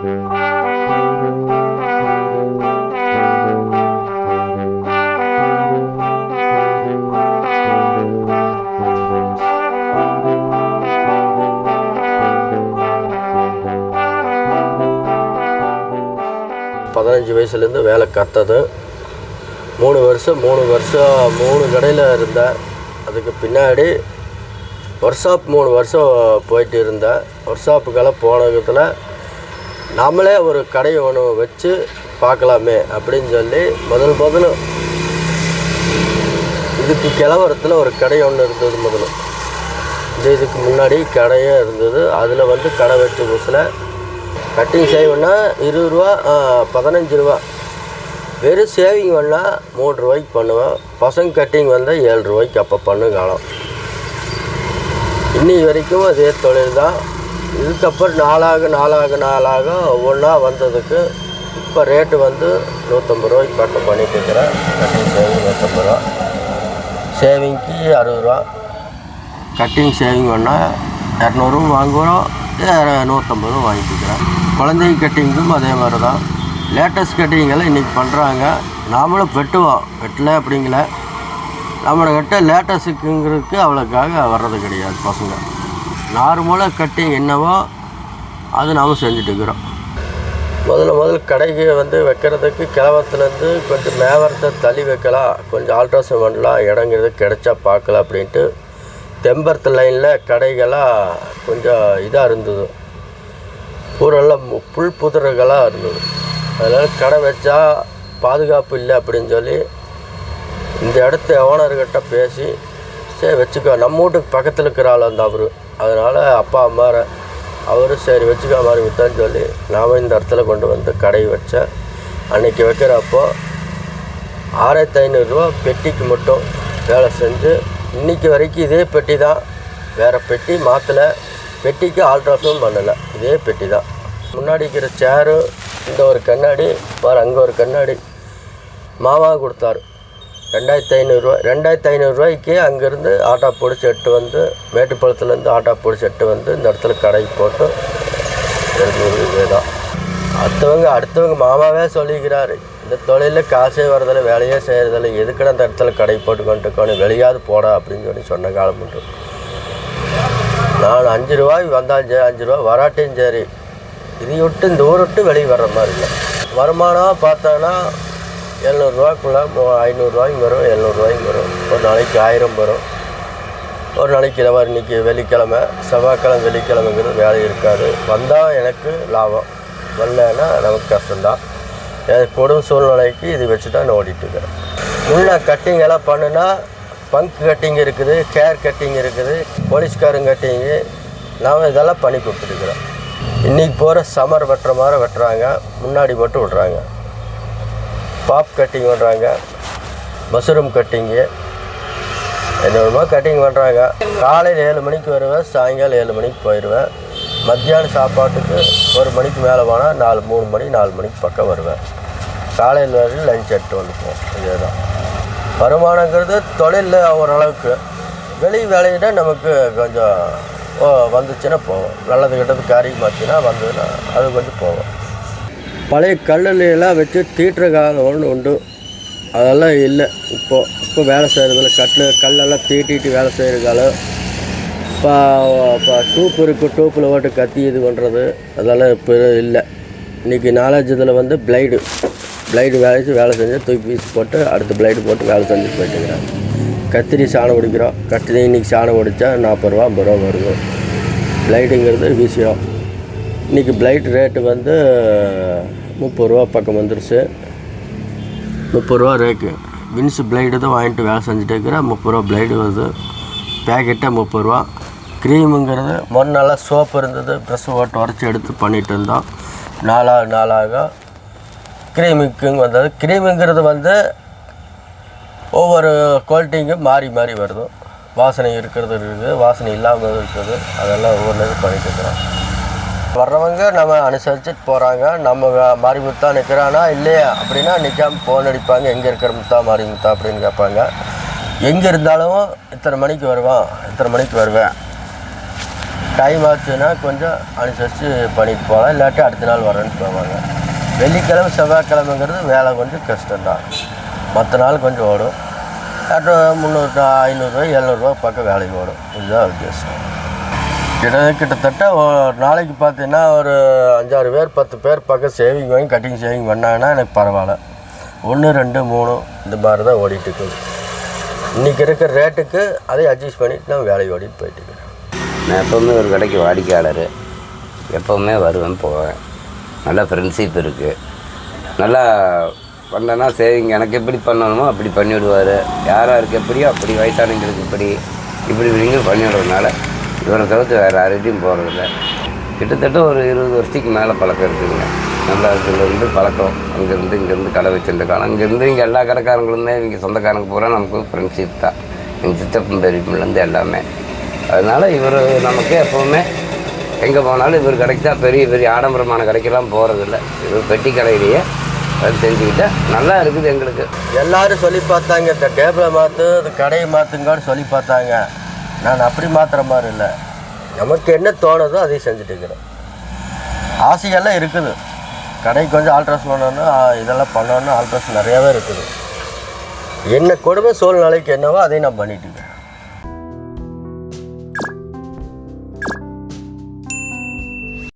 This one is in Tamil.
பதினஞ்சு வயசுலேருந்து வேலை கற்றது மூணு வருஷம் மூணு வருஷம் மூணு கடையில் இருந்தேன். அதுக்கு பின்னாடி ஒர்க் ஷாப் மூணு வருஷம் போயிட்டு இருந்தேன். ஒர்க் ஷாப்புக்கெல்லாம் போனதுல நாமளே ஒரு கடை ஒன்று வச்சு பார்க்கலாமே அப்படின்னு சொல்லி முதல் முதல்ல இதுக்கு கிளவரத்தில் ஒரு கடை ஒன்று இருந்தது முதல்ல இந்த இதுக்கு முன்னாடி கடையே இருந்தது. அதில் வந்து கடை வச்சு புதுசில் கட்டிங் செய்வோன்னா இருபது ரூபா பதினஞ்சு ரூபா. வெறும் சேவிங் பண்ணால் மூணு ரூபாய்க்கு பண்ணுவேன். பசங்க கட்டிங் வந்தால் ஏழு ரூபாய்க்கு அப்போ பண்ணும் காலம். இன்னி வரைக்கும் அதே தொழில் தான். இதுக்கப்புறம் நாளாக நாளாக நாளாக ஒவ்வொன்றா வந்ததுக்கு இப்போ ரேட்டு வந்து நூற்றம்பது ரூபாய்க்கு பட்டம் பண்ணிட்டு இருக்கிறேன் கட்டிங் சேவிங் நூற்றம்பது ரூபா. சேவிங்க்கு அறுபது ரூபா. கட்டிங் சேவிங் ஒன்றா இரநூறுவா வாங்குகிறோம் நூற்றம்பது ரூபா வாங்கிக்கிறேன் குழந்தை கட்டிங்கும் அதே மாதிரி தான் லேட்டஸ்ட் கட்டிங்கெல்லாம் இன்றைக்கி பண்ணுறாங்க நாமளும் வெட்டுவோம். வெட்டல அப்படிங்கல. நம்மளை லேட்டஸ்ட்டுங்கிறதுக்கு அவ்வளோக்காக வர்றது கிடையாது பசங்க. நார்மலாக கட்டிங் என்னவோ அது நாம் செஞ்சுட்டு இருக்கிறோம் முதல்ல முதல்ல கடைக்கு வந்து வைக்கிறதுக்கு கிழவத்துலேருந்து கொஞ்சம் மேவரத்தை தள்ளி வைக்கலாம். கொஞ்சம் ஆல்ட்ராசவுண்ட் பண்ணலாம் இடங்கிறது கிடைச்சா பார்க்கலாம் அப்படின்ட்டு தெம்பரத்து லைனில் கடைகளாக கொஞ்சம் இதாக இருந்தது. பூரெல்லாம் மு- புல் புதர்களாக இருந்தது. அதனால் கடை வச்சா பாதுகாப்பு இல்லை அப்படின்னு சொல்லி இந்த இடத்த ஓனர்கிட்ட பேசி சரி வச்சுக்கோ நம்ம வீட்டுக்கு பக்கத்தில் இருக்கிற ஆள் அந்த அவர். அதனால் அப்பா அம்மா அவரும் சரி வச்சுக்கா மாதிரி வித்தான்னு சொல்லி நாம் இந்த இடத்துல கொண்டு வந்து கடை வச்சேன் அன்றைக்கி வைக்கிறப்போ ஆயிரத்தி ஐநூறுரூவா பெட்டிக்கு மட்டும் வேலை செஞ்சு இன்னைக்கு வரைக்கும் இதே பெட்டி தான். வேறு பெட்டி மாற்றலை பெட்டிக்கு ஆல்ட்ராசவுண்ட் பண்ணலை. இதே பெட்டி தான். முன்னாடி இருக்கிற சேரு இந்த ஒரு கண்ணாடி வேறு அங்கே ஒரு கண்ணாடி. மாமா கொடுத்தாரு. ரெண்டாயிரத்தி ஐநூறுரூவா ரெண்டாயிரத்தி ஐநூறுரூவாய்க்கு அங்கேருந்து ஆட்டோ பிடிச்சி எட்டு வந்து மேட்டுப்பாளத்துலேருந்து ஆட்டோ பிடிச்சி எட்டு வந்து இந்த இடத்துல கடைக்கு போட்டு எடுக்கிறது இதுதான் அடுத்தவங்க அடுத்தவங்க மாமாவே சொல்லிக்கிறாரு இந்த தொழிலில் காசே வர்றதில்லை வேலையே செய்கிறதில்ல எதுக்குடா அந்த இடத்துல கடை போட்டு கொண்டு வெளியாவது போடா அப்படின்னு சொல்லி சொன்ன காலம் உண்டு. நான் அஞ்சு ரூபாய் வந்தாலும் சரி அஞ்சு ரூபா வராட்டையும் சரி இதை விட்டு இந்த ஊரை விட்டு வெளியே வர்ற மாதிரி இல்லை. வருமானம் பார்த்தோன்னா எழுநூறுவாக்குள்ளே ஐநூறுரூவாய்க்கு வரும் எழுநூறுவாய்க்கு வரும். ஒரு நாளைக்கு ஆயிரம் வரும். ஒரு நாளைக்கு இல்லை இன்னைக்கு வெள்ளிக்கிழமை செவ்வாய்க்கிழமை வெள்ளிக்கிழமைங்கிறது வேலை இருக்காது. வந்தால் எனக்கு லாபம். வரலன்னா நமக்கு கஷ்டம்தான். என் கொடும் சூழ்நிலைக்கு இது வச்சு தான் நான் ஓடிட்டுருக்கேன். முன்னே கட்டிங் எல்லாம் பண்ணுனா பங்க் கட்டிங் இருக்குது கேர் கட்டிங் இருக்குது போலீஸ்காரங்க கட்டிங்கு நாம் இதெல்லாம் பண்ணி கொடுத்துருக்குறோம் இன்றைக்கி போகிற சமர் வெட்டுற மாதிரி வெட்டுறாங்க. முன்னாடி மட்டும் விட்றாங்க. பாப் கட்டிங் பண்ணுறாங்க மஷ்ரூம் கட்டிங்கு. என்னென்னமோ கட்டிங் பண்ணுறாங்க காலையில் ஏழு மணிக்கு வருவேன் சாயங்காலம் ஏழு மணிக்கு போயிடுவேன் மத்தியானம் சாப்பாட்டுக்கு ஒரு மணிக்கு மேலே போனால் நாலு மூணு மணி நாலு மணிக்கு பக்கம் வருவேன். காலையில் வரையும் லஞ்ச் எடுத்து வந்துப்போம். இதே தான் வருமானங்கிறது தொழிலில் ஓரளவுக்கு வெளி வேலையிட நமக்கு கொஞ்சம் ஓ வந்துச்சுன்னா போவோம். நல்லது கெட்டது காரியம் மாற்றினா வந்ததுன்னா அது கொஞ்சம் போவோம். பழைய கல்லணையெல்லாம் வச்சு தீட்டுற காலம் ஒன்று உண்டு. அதெல்லாம் இல்லை. இப்போ இப்போ வேலை செய்கிறதில்ல கட்டில் கல்லெல்லாம் தீட்டிட்டு வேலை செய்கிற காலம் இப்போ இப்போ டூப் இருக்குது டூப்பில் ஓட்டு கத்தி இது பண்ணுறது. அதெல்லாம் இப்போ இல்லை. இன்றைக்கி நாலேஜ் இதில் வந்து பிளைடு. பிளைடு வேலைச்சு வேலை செஞ்சு தூக்கி பீஸ் போட்டு அடுத்த பிளைடு போட்டு வேலை செஞ்சு போயிட்டுங்கிறாங்க கத்திரி சாணம் பிடிக்கிறோம் கத்திரி இன்றைக்கி சாணம் பிடிச்சா நாற்பது ரூபா ஐம்பது ரூபா வருது. பிளைடுங்கிறது வீசிடும் இன்றைக்கி பிளைட் ரேட்டு வந்து முப்பது ரூபா பக்கம் வந்துருச்சு. முப்பது ரூபா ரேக்கு வின்ஸ் பிளைடு தான் வாங்கிட்டு வேலை செஞ்சுட்டு இருக்கிறேன் முப்பது ரூபா பிளைடு வருது. பேக்கெட்டாக முப்பது ரூபா. க்ரீமுங்கிறது முன்ன நாளாக சோப்பு இருந்தது ப்ரெஷ் ஓட்டு உடச்சி எடுத்து பண்ணிகிட்டு இருந்தோம். நாளாக நாளாக க்ரீமுக்குங்க வந்தது. க்ரீமுங்கிறது வந்து ஒவ்வொரு குவாலிட்டிங்கும் மாறி மாறி வருது. வாசனை இருக்கிறது இருக்குது வாசனை இல்லாமல் இருக்குது அதெல்லாம் ஒவ்வொரு இது பண்ணிட்டு இருக்கிறோம். வர்றவங்க நம்ம அனுசரிச்சுட்டு போகிறாங்க நம்ம வே- மாரிமுத்தா நிற்கிறானா இல்லையா? அப்படின்னா நிற்காம ஃபோன் அடிப்பாங்க. எங்கே இருக்கிற முத்தா மாரிமுத்தா அப்படின்னு கேட்பாங்க. எங்கே இருந்தாலும் இத்தனை மணிக்கு வருவான். இத்தனை மணிக்கு வருவேன். டைம் ஆச்சுன்னா கொஞ்சம் அனுசரித்து பண்ணிட்டு போகலாம் இல்லாட்டி அடுத்த நாள் வரேன்னு போவாங்க. வெள்ளிக்கிழமை செவ்வாய்க்கிழமைங்கிறது வேலை கொஞ்சம் கஷ்டம்தான். மற்ற நாள் கொஞ்சம் ஓடும். அப்புறம் முந்நூறு ஐநூறுரூவா எழுநூறுவா பக்கம் வேலைக்கு ஓடும். இதுதான் வித்தியாசம். கிட்ட கிட்டத்தட்ட நாளைக்கு பார்த்தீங்கன்னா ஒரு அஞ்சாறு பேர் பத்து பேர் பக்கம் சேவிங் வாங்கி கட்டிங் சேவிங் பண்ணாங்கன்னா எனக்கு பரவாயில்ல. ஒன்று ரெண்டு மூணு இந்த மாதிரி தான் ஓடிட்டு இருக்குது. இன்றைக்கி இருக்கிற ரேட்டுக்கு அதை அட்ஜஸ்ட் பண்ணிட்டு நான் வேலைக்கு ஓடிட்டு போயிட்டுருக்கிறேன் நான் எப்போவுமே ஒரு கடைக்கு வாடிக்கையாளர். எப்போவுமே வருவேன் போவேன். நல்ல ஃப்ரெண்ட்ஷிப் இருக்குது நல்லா வந்தேன்னா சேவிங் எனக்கு எப்படி பண்ணணுமோ அப்படி பண்ணிவிடுவார். யாராக இருக்கு எப்படியோ அப்படி வயசானவங்களுக்கு இப்படி இப்படி இப்படிங்க பண்ணிவிடுறதுனால இவரை தவிர்த்து வேறு யார்கிட்டையும் போகிறதில்ல கிட்டத்தட்ட ஒரு இருபது வருஷத்துக்கு மேலே பழக்கம் இருக்குதுங்க. நல்லாத்துலேருந்து பழக்கம். அங்கேருந்து இங்கேருந்து கடை வச்சுருந்த காலம். அங்கேருந்து இங்கே எல்லா கடைக்காரங்களுமே இங்கே சொந்தக்காரங்க பூரா நமக்கு ஃப்ரெண்ட்ஷிப் தான். எங்கள் சித்தப்பன் பெரியப்பிலேருந்து எல்லாமே. அதனால் இவர் நமக்கு எப்போவுமே எங்கே போனாலும் இவர் கடைக்கு தான் பெரிய பெரிய ஆடம்பரமான கடைக்கெல்லாம் போகிறதில்ல இவர் பெட்டி கடையிலேயே அது தெரிஞ்சுக்கிட்டா நல்லா இருக்குது எங்களுக்கு. எல்லாரும் சொல்லி பார்த்தாங்க இந்த டேபிளை மாற்று கடையை மாற்றுங்கன்னு சொல்லி பார்த்தாங்க. நான் அப்படி மாற்றுற மாதிரி இல்லை. நமக்கு என்ன தோணுதோ அதையும் செஞ்சுட்டு இருக்கிறேன் ஆசையெல்லாம் இருக்குது. கடை கொஞ்சம் ஆல்ட்ரேஷன் பண்ணணும் இதெல்லாம் பண்ணணும் ஆல்ட்ரேஷன் நிறையாவே இருக்குது. என்ன கொடுமை சூழ்நிலைக்கு என்னவோ அதையும் நான் பண்ணிட்டு இருக்கேன்.